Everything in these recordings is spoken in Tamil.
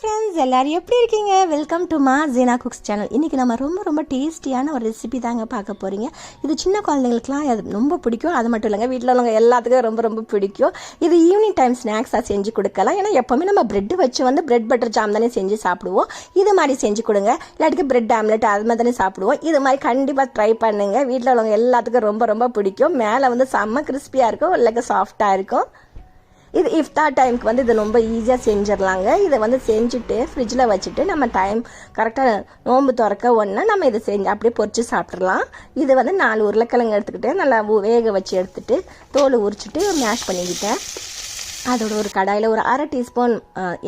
ஃப்ரெண்ட்ஸ் எல்லோரும் எப்படி இருக்கீங்க? வெல்கம் டு மா ஜீனா குக்ஸ் சேனல் இன்றைக்கி நம்ம ரொம்ப ரொம்ப டேஸ்டியான ஒரு ரெசிபி தாங்க பார்க்க போகிறீங்க இது சின்ன குழந்தைங்களுக்குலாம் அது ரொம்ப பிடிக்கும். அது மட்டும் இல்லைங்க வீட்டில் உள்ளவங்க எல்லாத்துக்கும் ரொம்ப ரொம்ப பிடிக்கும். இது ஈவினிங் டைம் ஸ்நாக்ஸாக செஞ்சு கொடுக்கலாம். ஏன்னா எப்போவுமே நம்ம பிரெட் வச்சு வந்து பிரெட் பட்டர் ஜாம் தானே செஞ்சு சாப்பிடுவோம். இது மாதிரி செஞ்சு கொடுங்க. இல்லாட்டிக்கு பிரெட் ஆம்லெட் அது மாதிரி தானே சாப்பிடுவோம். இது மாதிரி கண்டிப்பாக ட்ரை பண்ணுங்கள் வீட்டில் உள்ளவங்க எல்லாத்துக்கும் ரொம்ப ரொம்ப பிடிக்கும். மேலே வந்து செம்ம கிறிஸ்பியாக இருக்கும். உள்ளக்க சாஃப்டாக இருக்கும். இது இஃப்தார் டைமுக்கு வந்து இது ரொம்ப ஈஸியாக செஞ்சிடலாங்க. இதை வந்து செஞ்சுட்டு ஃப்ரிட்ஜில் வச்சுட்டு நம்ம டைம் கரெக்டாக நோன்பு திறக்க ஒன்று நம்ம இதை செஞ்சு அப்படியே பொறிச்சு சாப்பிட்றலாம் இது வந்து நாலு உருளைக்கிழங்கு எடுத்துக்கிட்டு நல்லா வேக வச்சு எடுத்துட்டு தோல் உரிச்சிட்டு மேஷ் பண்ணிக்கிட்டேன். அதோட ஒரு கடாயில் ஒரு அரை டீஸ்பூன்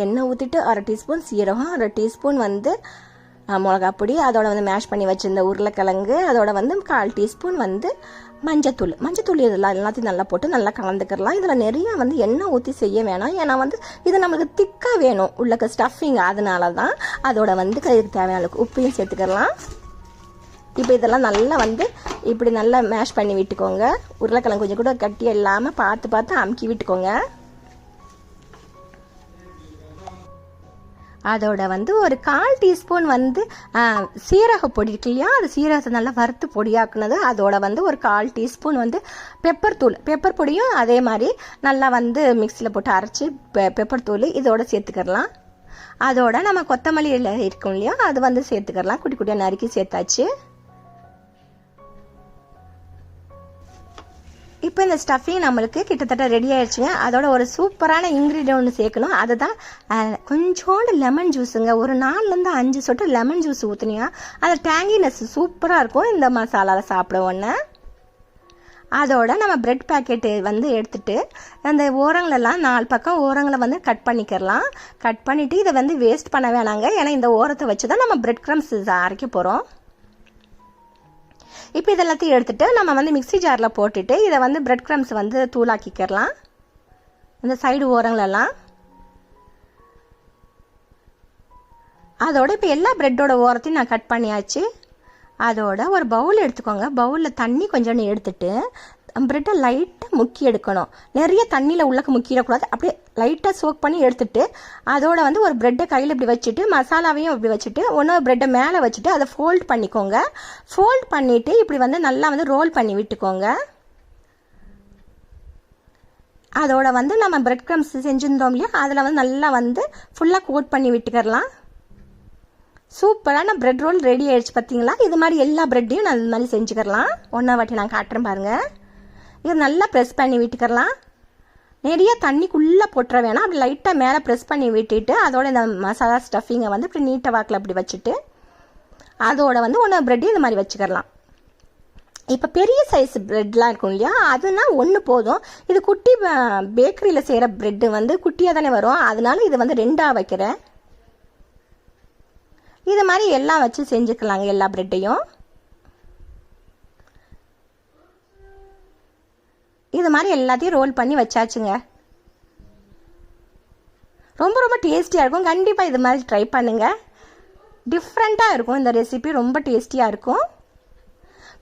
எண்ணெய் ஊற்றிட்டு அரை டீஸ்பூன் சீரகம் அரை டீஸ்பூன் வந்து மிளகாப்பொடி பொடி அதோட வந்து மேஷ் பண்ணி வச்சிருந்த உருளைக்கிழங்கு அதோட வந்து கால் டீஸ்பூன் வந்து மஞ்சத்தூள். மஞ்சத்தூள் இதெல்லாம் எல்லாத்தையும் நல்லா போட்டு நல்லா கலந்துக்கிறலாம் இதில் நிறைய வந்து எண்ணெய் ஊற்றி செய்ய வேணாம். ஏன்னா வந்து இது நம்மளுக்கு திக்காக வேணும். உள்ளக்க ஸ்டஃபிங் அதனால தான் அதோட வந்து இதுக்கு தேவையான அளவுக்கு உப்பையும் சேர்த்துக்கலாம் இப்போ இதெல்லாம் நல்லா வந்து இப்படி நல்லா மேஷ் பண்ணி விட்டுக்கோங்க. உருளைக்கிழங்கு கொஞ்சம் கூட கட்டி இல்லாமல் பார்த்து பார்த்து அமுக்கி விட்டுக்கோங்க. அதோட வந்து ஒரு கால் டீஸ்பூன் வந்து சீரக பொடி இருக்கு இல்லையா? அது சீரகத்தை நல்லா வறுத்து பொடியாக்குனது. அதோட வந்து ஒரு கால் டீஸ்பூன் வந்து பெப்பர் தூள். பெப்பர் பொடியும் அதே மாதிரி நல்லா வந்து மிக்சியில் போட்டு அரைச்சி பெ பெப்பர் தூள் இதோட சேர்த்துக்கிறலாம். அதோட நம்ம கொத்தமல்லியில் இருக்கும் இல்லையா அது வந்து சேர்த்துக்கிடலாம் குட்டி குட்டியாக நறுக்கி சேர்த்தாச்சு. இப்போ இந்த ஸ்டஃபிங் நம்மளுக்கு கிட்டத்தட்ட ரெடி ஆயிடுச்சுங்க. அதோட ஒரு சூப்பரான இன்க்ரீடியன்ட் ஒன்று சேர்க்கணும். அதை தான் கொஞ்சோண்டு லெமன் ஜூஸுங்க ஒரு நாலுலேருந்து அஞ்சு சொட்டு லெமன் ஜூஸ் ஊற்றுனியா அந்த டேங்கினஸ் சூப்பராக இருக்கும். இந்த மசாலாவில் சாப்பிட ஒன்று அதோட நம்ம பிரெட் பேக்கெட்டு வந்து எடுத்துகிட்டு அந்த ஓரங்களெல்லாம் நாலு பக்கம் ஓரங்களை வந்து கட் பண்ணிக்கிறலாம். கட் பண்ணிவிட்டு இதை வந்து வேஸ்ட் பண்ண வேணாங்க. ஏன்னா இந்த ஓரத்தை வச்சு தான் நம்ம பிரெட் க்ரம்ஸ் அரைக்க போகிறோம் இப்போ இதெல்லாத்தையும் எடுத்துகிட்டு நம்ம வந்து மிக்ஸி ஜாரில் போட்டுட்டு இதை வந்து பிரெட் க்ரம்ஸ் வந்து தூளாக்கிக்கிறலாம். இந்த சைடு ஓரங்களெல்லாம். அதோட இப்போ எல்லா பிரெட்டோட ஓரத்தையும் நான் கட் பண்ணியாச்சு. அதோட ஒரு பவுல் எடுத்துக்கோங்க. பவுலில் தண்ணி கொஞ்சோண்டு எடுத்துட்டு பிரெட்டை லைட்டாக முக்கி எடுக்கணும். நிறைய தண்ணியில் உள்ளக்க முக்கிடக்கூடாது. அப்படியே லைட்டாக சோக் பண்ணி எடுத்துட்டு அதோட வந்து ஒரு பிரெட்டை கையில் இப்படி வச்சுட்டு மசாலாவையும் இப்படி வச்சுட்டு இன்னொரு பிரெட்டை மேலே வச்சுட்டு அதை ஃபோல்ட் பண்ணிக்கோங்க. ஃபோல்ட் பண்ணிவிட்டு இப்படி வந்து நல்லா வந்து ரோல் பண்ணி விட்டுக்கோங்க. அதோட வந்து நம்ம பிரெட் க்ரம்ஸ் செஞ்சுருந்தோம் இல்லையா? அதில் வந்து நல்லா வந்து ஃபுல்லாக கோட் பண்ணி விட்டுக்கிறலாம். சூப்பரான பிரெட் ரோல் ரெடி ஆயிடுச்சு பார்த்தீங்களா இது மாதிரி எல்லா பிரெட்டையும் நான் இது மாதிரி செஞ்சுக்கிறலாம். ஒன்றா வாட்டி நான் காட்டுறேன் பாருங்கள் இது நல்லா ப்ரெஸ் பண்ணி விட்டுக்கிறலாம் நிறைய தண்ணிக்குள்ளே போட்டுற வேணாம். அப்படி லைட்டாக மேலே ப்ரெஸ் பண்ணி விட்டுட்டு அதோட இந்த மசாலா ஸ்டஃபிங்கை வந்து இப்படி நீட்டை வாக்கில் அப்படி வச்சுட்டு அதோட வந்து ஒன்று பிரெட்டையும் இந்த மாதிரி வச்சுக்கிறலாம் இப்போ பெரிய சைஸ் ப்ரெட்லாம் இருக்கும் இல்லையா? அதுனா ஒன்று போதும். இது குட்டி பேக்கரியில் செய்கிற ப்ரெட்டு வந்து குட்டியாக தானே வரும். அதனால இது வந்து ரெண்டாக வைக்கிறேன். இது மாதிரி எல்லாம் வச்சு செஞ்சுக்கலாங்க எல்லா ப்ரெட்டையும் இது மாதிரி எல்லாத்தையும் ரோல் பண்ணி வச்சாச்சுங்க. ரொம்ப ரொம்ப டேஸ்டியாக இருக்கும். கண்டிப்பாக இது மாதிரி ட்ரை பண்ணுங்கள் டிஃப்ரெண்ட்டாக இருக்கும் இந்த ரெசிபி ரொம்ப டேஸ்டியாக இருக்கும்.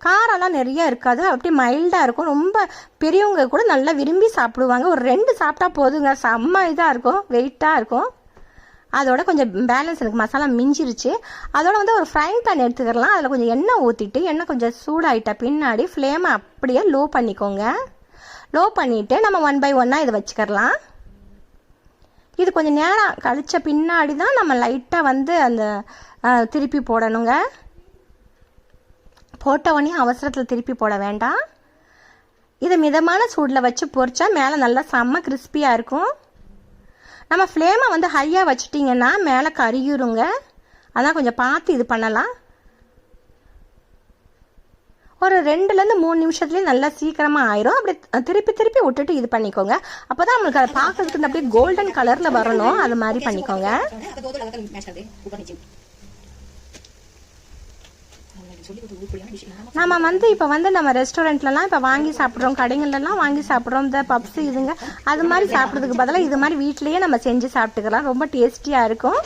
காரம்லாம் நிறைய இருக்காது. அப்படியே மைல்டாக இருக்கும். ரொம்ப பெரியவங்க கூட நல்லா விரும்பி சாப்பிடுவாங்க. ஒரு ரெண்டு சாப்பிட்டா போதுங்க. செம்ம இதாக இருக்கும். வெயிட்டாக இருக்கும். அதோட கொஞ்சம் பேலன்ஸ் எனக்கு மசாலா மிஞ்சிருச்சு. அதோட வந்து ஒரு ஃப்ரைங் பேன் எடுத்துக்கலாம் அதில் கொஞ்சம் எண்ணெய் ஊற்றிட்டு எண்ணெய் கொஞ்சம் சூடாயிட்ட பின்னாடி ஃப்ளேமை அப்படியே லோ பண்ணிக்கோங்க. லோ பண்ணிவிட்டு நம்ம ஒன் பை ஒன்னாக இதை வச்சுக்கிறலாம். இது கொஞ்சம் நேரம் கழிச்ச பின்னாடி தான் நம்ம லைட்டாக வந்து அந்த திருப்பி போடணுங்க. போட்டவொடனே அவசரத்தில் திருப்பி போட வேண்டாம். இதை மிதமான சூடில் வச்சு பொறிச்சா மேலே நல்லா செம்ம கிறிஸ்பியாக இருக்கும். நம்ம ஃப்ளேமை வந்து ஹையாக வச்சுட்டிங்கன்னா மேலே கருகிருங்க. அதான் கொஞ்சம் பார்த்து இது பண்ணலாம். ஒரு ரெண்டுலேருந்து மூணு நிமிஷத்துலேயே நல்லா சீக்கிரமாக ஆயிரும். அப்படி திருப்பி திருப்பி விட்டுட்டு இது பண்ணிக்கோங்க. அப்போ தான் நம்மளுக்கு அதை பார்க்கறதுக்கு இந்த அப்படியே கோல்டன் கலரில் வரணும். அது மாதிரி பண்ணிக்கோங்க. நம்ம வந்து இப்போ வந்து நம்ம ரெஸ்டாரண்ட்லலாம் இப்போ வாங்கி சாப்பிட்றோம். கடைகள்லாம் வாங்கி சாப்பிட்றோம். இந்த பப்ஸ் இதுங்க. அது மாதிரி சாப்பிட்றதுக்கு பதிலாக இது மாதிரி வீட்லேயே நம்ம செஞ்சு சாப்பிட்டுக்கலாம். ரொம்ப டேஸ்டியாக இருக்கும்.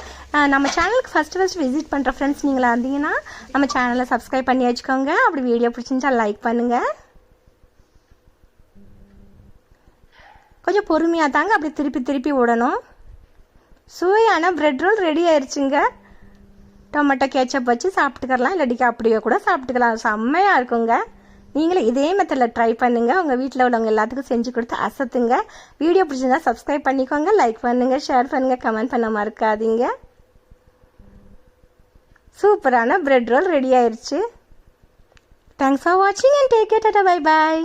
நம்ம சேனலுக்கு ஃபஸ்ட்டு ஃபஸ்ட் விசிட் பண்ணுற ஃப்ரெண்ட்ஸ் நீங்களாக இருந்தீங்கன்னா நம்ம சேனலை சப்ஸ்கிரைப் பண்ணி வச்சுக்கோங்க. அப்படி வீடியோ பிடிச்சிருந்தா லைக் பண்ணுங்கள் கொஞ்சம் பொறுமையாக தாங்க அப்படி திருப்பி திருப்பி விடணும் சுவையான பிரெட் ரோல் ரெடி ஆயிடுச்சுங்க டொமேட்டோ கேச்சப் வச்சு சாப்பிட்டுக்கலாம். இல்லாட்டிக்கு அப்படியே கூட சாப்பிட்டுக்கலாம். செம்மையாக இருக்குங்க. நீங்களும் இதே மெத்தடில் ட்ரை பண்ணுங்கள் உங்கள் வீட்டில் உள்ளவங்க எல்லாத்துக்கும் செஞ்சு கொடுத்து அசத்துங்க. வீடியோ பிடிச்சிருந்தா சப்ஸ்கிரைப் பண்ணிக்கோங்க லைக் பண்ணுங்கள் ஷேர் பண்ணுங்கள் கமெண்ட் பண்ண மறக்காதீங்க. சூப்பரான பிரெட் ரோல் ரெடி ஆயிடுச்சு தேங்க்ஸ் ஃபார் வாட்சிங் and take care bye bye